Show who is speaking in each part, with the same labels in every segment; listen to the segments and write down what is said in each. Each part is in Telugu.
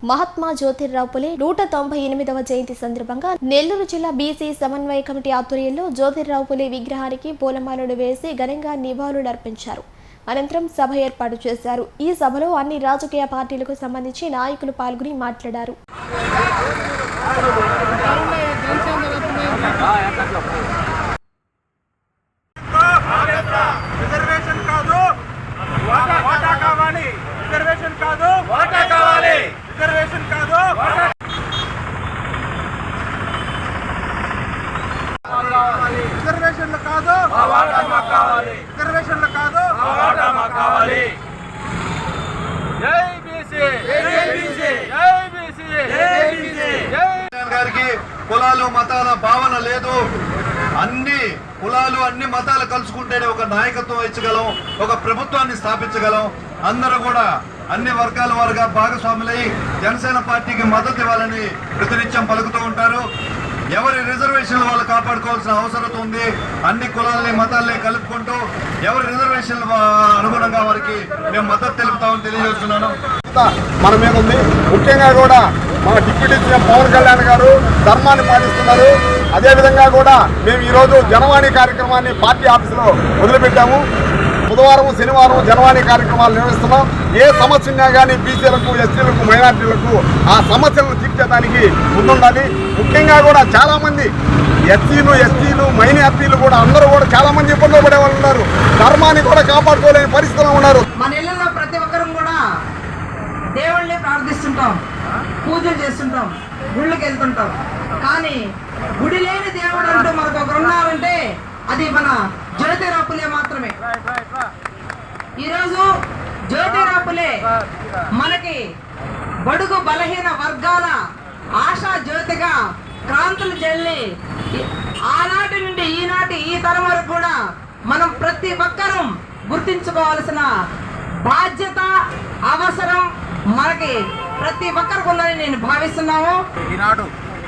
Speaker 1: మహాత్మా జ్యోతిర్రావు పులే నూట తొంభై ఎనిమిదవ జయంతి సందర్భంగా నెల్లూరు జిల్లా బీసీ సమన్వయ కమిటీ ఆధ్వర్యంలో జ్యోతిర్రావు పులే విగ్రహానికి పూలమాలలు వేసి ఘనంగా నివాళులర్పించారు అనంతరం సభ ఏర్పాటు చేశారు. ఈ సభలో అన్ని రాజకీయ పార్టీలకు సంబంధించి నాయకులు పాల్గొని మాట్లాడారు
Speaker 2: రిజర్వేషన్ కాదు వాటా కావాలి రిజర్వేషన్ కాదు వాటా కావాలి రిజర్వేషన్ కాదు రిజర్వేషన్లు కాదు కావాలి రిజర్వేషన్లు కాదు కావాలి జై బీసీ జై బీసీ జై బీసీ జై బీసీ జై
Speaker 3: కేసీఆర్ గారికి కులాలు మతాల లేదు. అన్ని కులాలు అన్ని మతాలు కలుసుకుంటేనే ఒక నాయకత్వం వహించగలం ఒక ప్రభుత్వాన్ని స్థాపించగలం. అందరూ కూడా అన్ని వర్గాల వారుగా భాగస్వాములై జనసేన పార్టీకి మద్దతు ఇవ్వాలని ప్రతినిత్యం పలుకుతూ ఉంటారు. ఎవరి రిజర్వేషన్లు వాళ్ళు కాపాడుకోవాల్సిన అవసరం ఉంది. అన్ని కులాలని మతాలని కలుపుకుంటూ ఎవరి రిజర్వేషన్లు అనుగుణంగా వారికి మేము మద్దతు తెలుపుతామని తెలియజేస్తున్నాను.
Speaker 4: మన మీద ఉంది. ముఖ్యంగా కూడా మన డిప్యూటీ సీఎం పవన్ కళ్యాణ్ గారు ధర్మాన్ని పాటిస్తున్నారు. అదేవిధంగా కూడా మేము ఈరోజు జనవాణి కార్యక్రమాన్ని పార్టీ ఆఫీసులో వదిలిపెట్టాము. బుధవారం శనివారం జనవాణి కార్యక్రమాలు నిర్వహిస్తున్నాం. ఏ సమస్య ఉన్నా కానీ బీసీలకు ఎస్టీలకు మైనార్టీలకు ఆ సమస్యలను తీర్చేదానికి ముందుండాలి. ముఖ్యంగా కూడా చాలామంది ఎస్సీలు ఎస్టీలు మైనార్టీలు కూడా అందరూ కూడా చాలామంది ఇబ్బందులు పడే వాళ్ళు ఉన్నారు. ధర్మాన్ని కూడా కాపాడుకోలేని పరిస్థితుల్లో ఉన్నారు
Speaker 5: మన ఇళ్ళలో ప్రతి ఒక్కరం కూడా దేవుళ్ళని ప్రార్థిస్తుంటాం. పూజలు చేస్తుంటాం. గుళ్ళకి వెళ్తుంటాం. కానీ గుడి లేని దేవుడు అంటూ మనకు ఒకరు ఉన్నారంటే అది మన జ్యోతిరాపులే మాత్రమే. ఈరోజు జ్యోతిరాపులే మనకి బడుగు బలహీన వర్గాల ఆశా జ్యోతిగా క్రాంతులు జల్లి ఆనాటి నుండి ఈనాటి ఈ తరం వరకు కూడా మనం ప్రతి ఒక్కరూ గుర్తించుకోవాల్సిన బాధ్యత అవసరం మనకి ప్రతి ఒక్కరికి ఉందని నేను భావిస్తున్నాము
Speaker 6: ఈనాడు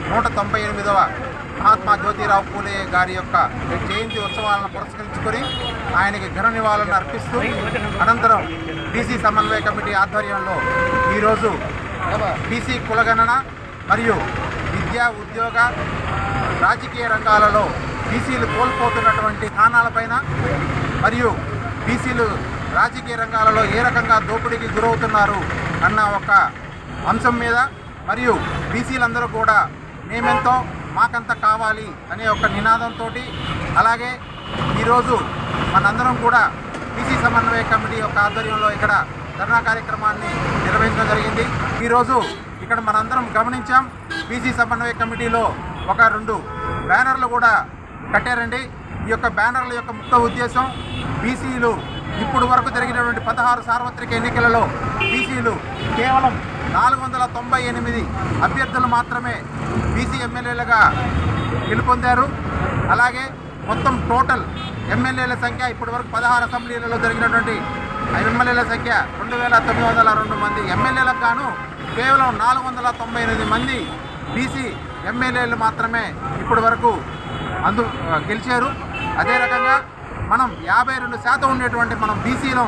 Speaker 6: నూట తొంభై ఎనిమిదవ మహాత్మా జ్యోతిరావు పూలే గారి యొక్క జయంతి ఉత్సవాలను పురస్కరించుకొని ఆయనకి ఘన నివాళులను అర్పిస్తూ అనంతరం బీసీ సమన్వయ కమిటీ ఆధ్వర్యంలో ఈరోజు బీసీ కులగణన మరియు విద్యా ఉద్యోగ రాజకీయ రంగాలలో బీసీలు కోల్పోతున్నటువంటి స్థానాలపైన మరియు బీసీలు రాజకీయ రంగాలలో ఏ రకంగా దోపిడీకి గురవుతున్నారు అన్న ఒక అంశం మీద మరియు బీసీలందరూ కూడా మేమెంతో మాకంత కావాలి అనే ఒక నినాదంతో అలాగే ఈరోజు మనందరం కూడా బీసీ సమన్వయ కమిటీ యొక్క ఆధ్వర్యంలో ఇక్కడ ధర్నా కార్యక్రమాన్ని నిర్వహించడం జరిగింది. ఈరోజు ఇక్కడ మనందరం గమనించాం. బీసీ సమన్వయ కమిటీలో ఒక రెండు బ్యానర్లు కూడా కట్టారండి. ఈ యొక్క బ్యానర్ల యొక్క ముఖ్య ఉద్దేశం బీసీలు ఇప్పుడు వరకు జరిగినటువంటి పదహారు సార్వత్రిక ఎన్నికలలో బీసీలు కేవలం నాలుగు వందల తొంభై ఎనిమిది అభ్యర్థులు మాత్రమే బీసీ ఎమ్మెల్యేలుగా గెలుపొందారు. అలాగే మొత్తం టోటల్ ఎమ్మెల్యేల సంఖ్య ఇప్పటి వరకు పదహారు అసెంబ్లీలలో జరిగినటువంటి ఎమ్మెల్యేల సంఖ్య రెండు వేల తొమ్మిది వందల రెండు మంది. ఎమ్మెల్యేలకు గాను కేవలం నాలుగు వందల తొంభై ఎనిమిది మంది బీసీ ఎమ్మెల్యేలు మాత్రమే ఇప్పటి వరకు అందు గెలిచారు. అదే రకంగా మనం యాభై రెండు శాతం ఉండేటువంటి మనం బీసీలో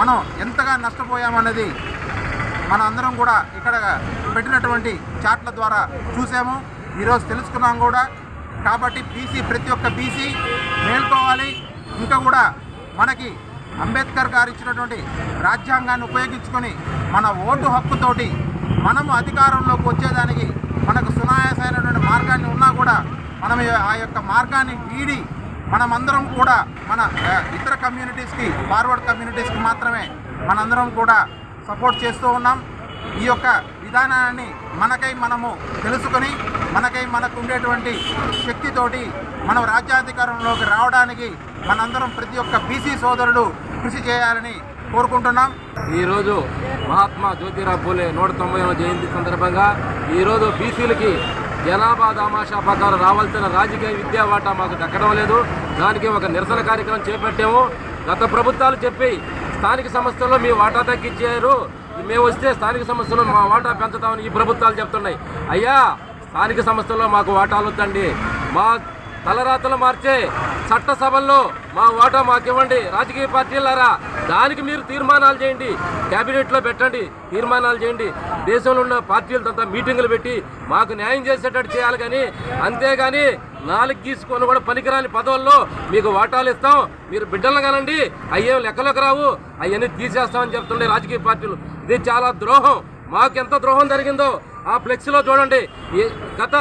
Speaker 6: మనం ఎంతగా నష్టపోయామన్నది మన అందరం కూడా ఇక్కడ పెట్టినటువంటి చాట్ల ద్వారా చూసాము. ఈరోజు తెలుసుకున్నాం కూడా. కాబట్టి బీసీ ప్రతి ఒక్క బీసీ మేల్కోవాలి. ఇంకా కూడా మనకి అంబేద్కర్ గారు ఇచ్చినటువంటి రాజ్యాంగాన్ని ఉపయోగించుకొని మన ఓటు హక్కుతోటి మనము అధికారంలోకి వచ్చేదానికి మనకు సునాయాసమైనటువంటి మార్గాన్ని ఉన్నా కూడా మనం ఆ యొక్క మార్గాన్ని వీడి మనమందరం కూడా మన ఇతర కమ్యూనిటీస్కి ఫార్వర్డ్ కమ్యూనిటీస్కి మాత్రమే మనందరం కూడా సపోర్ట్ చేస్తూ ఉన్నాం. ఈ యొక్క విధానాన్ని మనకై మనము తెలుసుకొని మనకై మనకు ఉండేటువంటి శక్తితోటి మనం రాజ్యాధికారంలోకి రావడానికి మనందరం ప్రతి ఒక్క బీసీ సోదరుడు కృషి చేయాలని కోరుకుంటున్నాం.
Speaker 7: ఈరోజు మహాత్మా జ్యోతిరావు పూలే నూట తొంభైవ జయంతి సందర్భంగా ఈరోజు బీసీలకి జనాభా దామాషా ప్రకారం రావాల్సిన రాజకీయ విద్యా వాటా మాకు దక్కడం లేదు. దానికి ఒక నిరసన కార్యక్రమం చేపట్టాము. గత ప్రభుత్వాలు చెప్పి స్థానిక సంస్థల్లో మీ వాటా తగ్గించారు. మేము వస్తే స్థానిక సంస్థల్లో మా వాటా పెంచుతామని ఈ ప్రభుత్వాలు చెప్తున్నాయి. అయ్యా స్థానిక సంస్థల్లో మాకు వాటాలు వద్దండి మా తలరాతలు మార్చే చట్టసభల్లో మా వాటా మాకివ్వండి. రాజకీయ పార్టీలారా దానికి మీరు తీర్మానాలు చేయండి. క్యాబినెట్లో పెట్టండి. తీర్మానాలు చేయండి. దేశంలో ఉన్న పార్టీలతో మీటింగులు పెట్టి మాకు న్యాయం చేసేటట్టు చేయాలి కానీ అంతేగాని నాలుగు గీసుకొని కూడా పనికిరాని పదవుల్లో మీకు వాటాలు ఇస్తాం. మీరు బిడ్డలను కానండి. అయ్యేం లెక్కలోకి రావు. అవన్నీ తీసేస్తామని చెప్తుండే రాజకీయ పార్టీలు. ఇది చాలా ద్రోహం. మాకు ఎంత ద్రోహం జరిగిందో ఆ ఫ్లెక్స్లో చూడండి. గత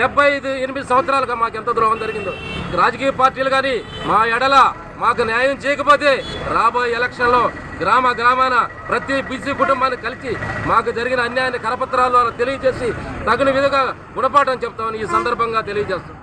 Speaker 7: డెబ్బై ఐదు ఎనిమిది సంవత్సరాలుగా మాకు ఎంత ద్రోహం జరిగిందో. రాజకీయ పార్టీలు కానీ మా ఎడల మాకు న్యాయం చేయకపోతే రాబోయే ఎలక్షన్లో గ్రామ గ్రామాన ప్రతి బీసీ కుటుంబాన్ని కలిసి మాకు జరిగిన అన్యాయాన్ని కరపత్రాల ద్వారా తెలియజేసి తగిన విధంగా గుణపాఠం చెప్తామని ఈ సందర్భంగా తెలియజేస్తాం